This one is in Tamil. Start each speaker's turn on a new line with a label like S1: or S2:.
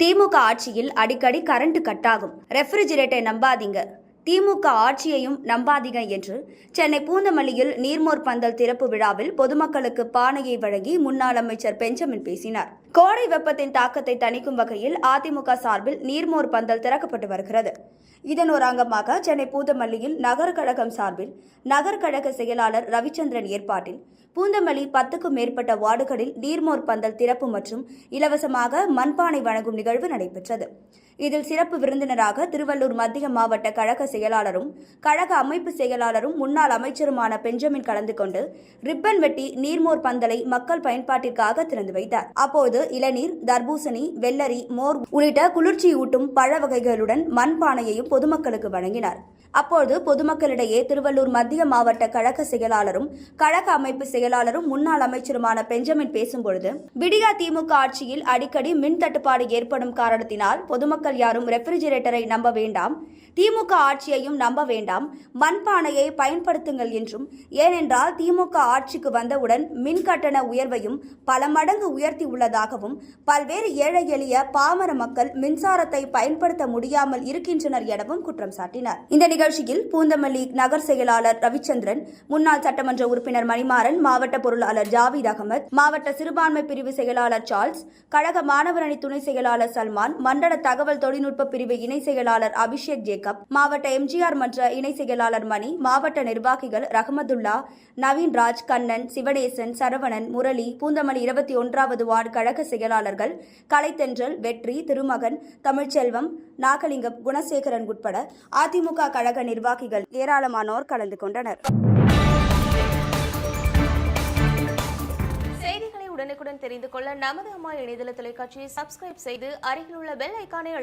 S1: திமுக ஆட்சியில் அடிக்கடி கரண்ட் கட் ஆகும் ரெஃப்ரிஜிரேட்டரை நம்பாதீங்க. திமுக ஆட்சியையும் நம்பாதீங்க என்று சென்னை பூந்தமல்லியில் நீர்மோர் பந்தல் திறப்பு விழாவில் பொதுமக்களுக்கு பானையை வழங்கி முன்னாள் அமைச்சர் பெஞ்சமின் பேசினார். கோடை வெப்பத்தின் தாக்கத்தை தணிக்கும் வகையில் அதிமுக சார்பில் நீர்மோர் பந்தல் திறக்கப்பட்டு வருகிறது. இதன் ஒரு அங்கமாக சென்னை பூந்தமல்லியில் நகர கழகம் சார்பில் நகர்கழக செயலாளர் ரவிச்சந்திரன் ஏற்பாட்டில் பூந்தமல்லி பத்துக்கும் மேற்பட்ட வார்டுகளில் நீர்மோர் பந்தல் திறப்பு மற்றும் இலவசமாக மண்பானை வழங்கும் நிகழ்வு நடைபெற்றது. இதில் சிறப்பு விருந்தினராக திருவள்ளூர் மத்திய மாவட்ட கழக செயலாளரும் கழக அமைப்பு செயலாளரும் முன்னாள் அமைச்சருமான பெஞ்சமின் கலந்து கொண்டு ரிப்பன் வெட்டி நீர்மோர் பந்தலை மக்கள் பயன்பாட்டிற்காக திறந்து வைத்தார். அப்போது இளநீர் தர்பூசணி வெள்ளரி மோர் உள்ளிட்ட குளிர்ச்சியூட்டும் பழ வகைகளுடன் மண்பானையையும் பொதுமக்களுக்கு வழங்கினார். அப்போது பொதுமக்களிடையே திருவள்ளூர் மத்திய மாவட்ட கழக செயலாளரும் கழக அமைப்பு செயலாளரும் முன்னாள் அமைச்சருமான பெஞ்சமின் பேசும்பொழுது விடியா திமுக ஆட்சியில் அடிக்கடி மின் தட்டுப்பாடு ஏற்படும் காரணத்தினால் பொதுமக்கள் யாரும் ரெஃப்ரிஜிரேட்டரை நம்ப வேண்டாம் திமுக ஆட்சியையும் நம்ப வேண்டாம் மண்பானையை பயன்படுத்துங்கள் என்றும் ஏனென்றால் திமுக ஆட்சிக்கு வந்தவுடன் மின் கட்டண உயர்வையும் பல மடங்கு உயர்த்தி உள்ளதாக இருப்பதாகவும் பல்வேறு ஏழை எளிய பாமர மக்கள் மின்சாரத்தை பயன்படுத்த முடியாமல் இருக்கின்றனர் எனவும் குற்றம் சாட்டினார். இந்த நிகழ்ச்சியில் பூந்தமல்லி நகர் செயலாளர் ரவிச்சந்திரன் முன்னாள் சட்டமன்ற உறுப்பினர் மணிமாறன் மாவட்ட பொருளாளர் ஜாவீத் அகமது மாவட்ட சிறுபான்மை பிரிவு செயலாளர் சார்ல்ஸ் கழக மாணவரணி துணை செயலாளர் சல்மான் மண்டல தகவல் தொழில்நுட்ப பிரிவு இணை செயலாளர் அபிஷேக் ஜேக்கப் மாவட்ட எம்ஜிஆர் மன்ற இணை செயலாளர் மணி மாவட்ட நிர்வாகிகள் ரஹமதுல்லா நவீன்ராஜ் கண்ணன் சிவனேசன் சரவணன் முரளி பூந்தமல்லி இருபத்தி ஒன்றாவது வார்டு கழக செயலாளர்கள் கலைத்தென்றல் வெற்றி திருமகன் தமிழ்ச்செல்வம் நாகலிங்கம் குணசேகரன் உட்பட அதிமுக கழக நிர்வாகிகள் ஏராளமானோர் கலந்து கொண்டனர்.
S2: செய்திகளை உடனுக்குடன் தெரிந்து கொள்ள நமது அம்மா இணையதள தொலைக்காட்சியை சப்ஸ்கிரைப் செய்து அருகில் உள்ள பெல் ஐக்கானை